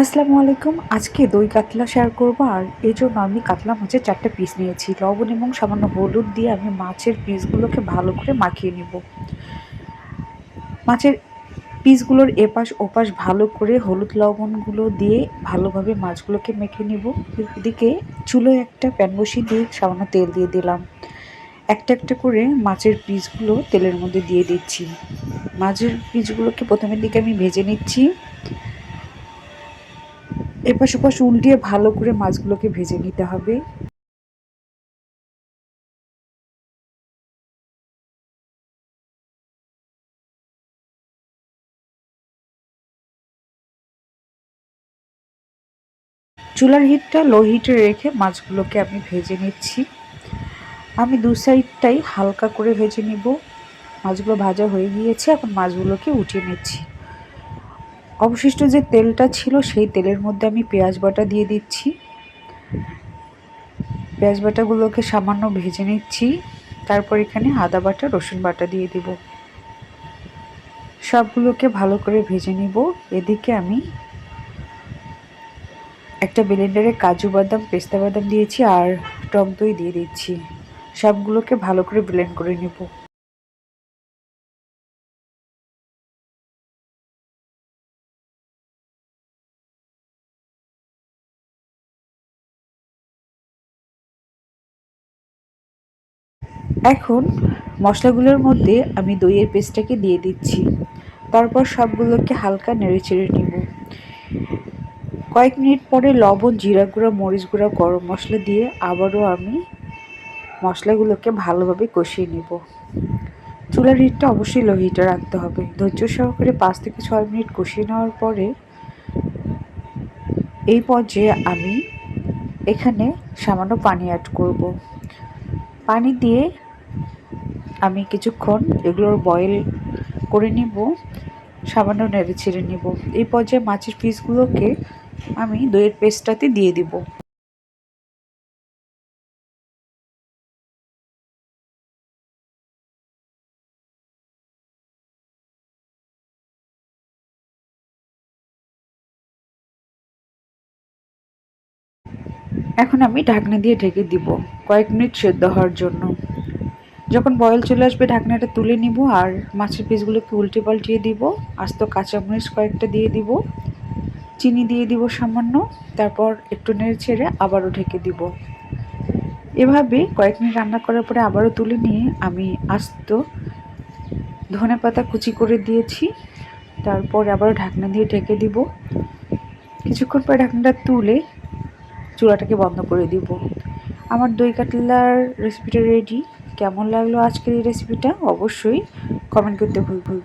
আসসালামু আলাইকুম। আজকে দই কাতলা শেয়ার করব, আর এই জন্য আমি কাতলা মাছের চারটে পিস নিয়েছি। লবণ এবং সামান্য হলুদ দিয়ে আমি মাছের পিসগুলোকে ভালো করে মাখিয়ে নেব। মাছের পিসগুলোর এপাশ ওপাশ ভালো করে হলুদ লবণগুলো দিয়ে ভালোভাবে মাছগুলোকে মেখে নেব। এদিকে চুলোয় একটা প্যান বসিয়ে দিয়ে সামান্য তেল দিয়ে দিলাম। একটা একটা করে মাছের পিসগুলো তেলের মধ্যে দিয়ে দিচ্ছি। মাছের পিসগুলোকে প্রথমের দিকে আমি ভেজে নিচ্ছি। এপাশ ওপাশ উল্টিয়ে ভালো করে মাছগুলোকে ভেজে নিতে হবে। চুলার হিটটা লো হিটে রেখে মাছগুলোকে আমি ভেজে নিচ্ছি। আমি দু সাইডটাই হালকা করে ভেজে নিব। মাছগুলো ভাজা হয়ে গিয়েছে, এখন মাছগুলোকে উঠিয়ে নিচ্ছি। অবশিষ্ট যে তেলটা ছিল সেই তেলের মধ্যে আমি পেঁয়াজ বাটা দিয়ে দিচ্ছি। পেঁয়াজ বাটাগুলোকে সামান্য ভেজে নিচ্ছি। তারপর এখানে আদা বাটা, রসুন বাটা দিয়ে দিব। সবগুলোকে ভালো করে ভেজে নিব। এদিকে আমি একটা ব্লেন্ডারে কাজু বাদাম, পেস্তা বাদাম দিয়েছি আর টক দই দিয়ে দিচ্ছি। সবগুলোকে ভালো করে ব্লেন্ড করে নেব। এখন মশলাগুলোর মধ্যে আমি দইয়ের পেস্টটাকে দিয়ে দিচ্ছি। তারপর সবগুলোকে হালকা নেড়ে চেড়ে নিব। কয়েক মিনিট পরে লবণ, জিরা গুঁড়া, মরিচ গুঁড়া, গরম মশলা দিয়ে আবারও আমি মশলাগুলোকে ভালোভাবে কষিয়ে নেব। চুলার হিটটা অবশ্যই লো হিটে রাখতে হবে। ধৈর্য সহকারে পাঁচ থেকে ছয় মিনিট কষিয়ে নেওয়ার পরে এই পর্যায়ে আমি এখানে সামান্য পানি অ্যাড করব। পানি দিয়ে আমি কিছুক্ষণ এগুলোর বয়েল করে নিব, সামান্য নেড়ে ছেড়ে নিব। এই পর্যায়ে মাছের পিসগুলোকে আমি দইয়ের পেস্টটাতে দিয়ে দিব। এখন আমি ঢাকনা দিয়ে ঢেকে দিব, কয়েক মিনিট সেদ্ধ হওয়ার জন্য। যখন বয়েল চলে আসবে, ঢাকনাটা তুলে নিব আর মাছের পিসগুলোকে উল্টে পাল্টিয়ে দিব। আস্ত কাঁচামরিচ কয়েকটা দিয়ে দিব, চিনি দিয়ে দিব সামান্য, তারপর একটু নেড়ে ছেড়ে আবারও ঢেকে দিব। এভাবে কয়েক মিনিট রান্না করার পরে আবারও তুলে নিয়ে আমি আস্ত ধনে পাতা কুচি করে দিয়েছি, তারপর আবারও ঢাকনা দিয়ে ঢেকে দিব। কিছুক্ষণ পরে ঢাকনাটা তুলে চুলাটাকে বন্ধ করে দিব। আমার দই কাতলার রেসিপিটা রেডি কেমন লাগল আজকের এই রেসিপিটা অবশ্যই কমেন্ট করতে ভুল ভুল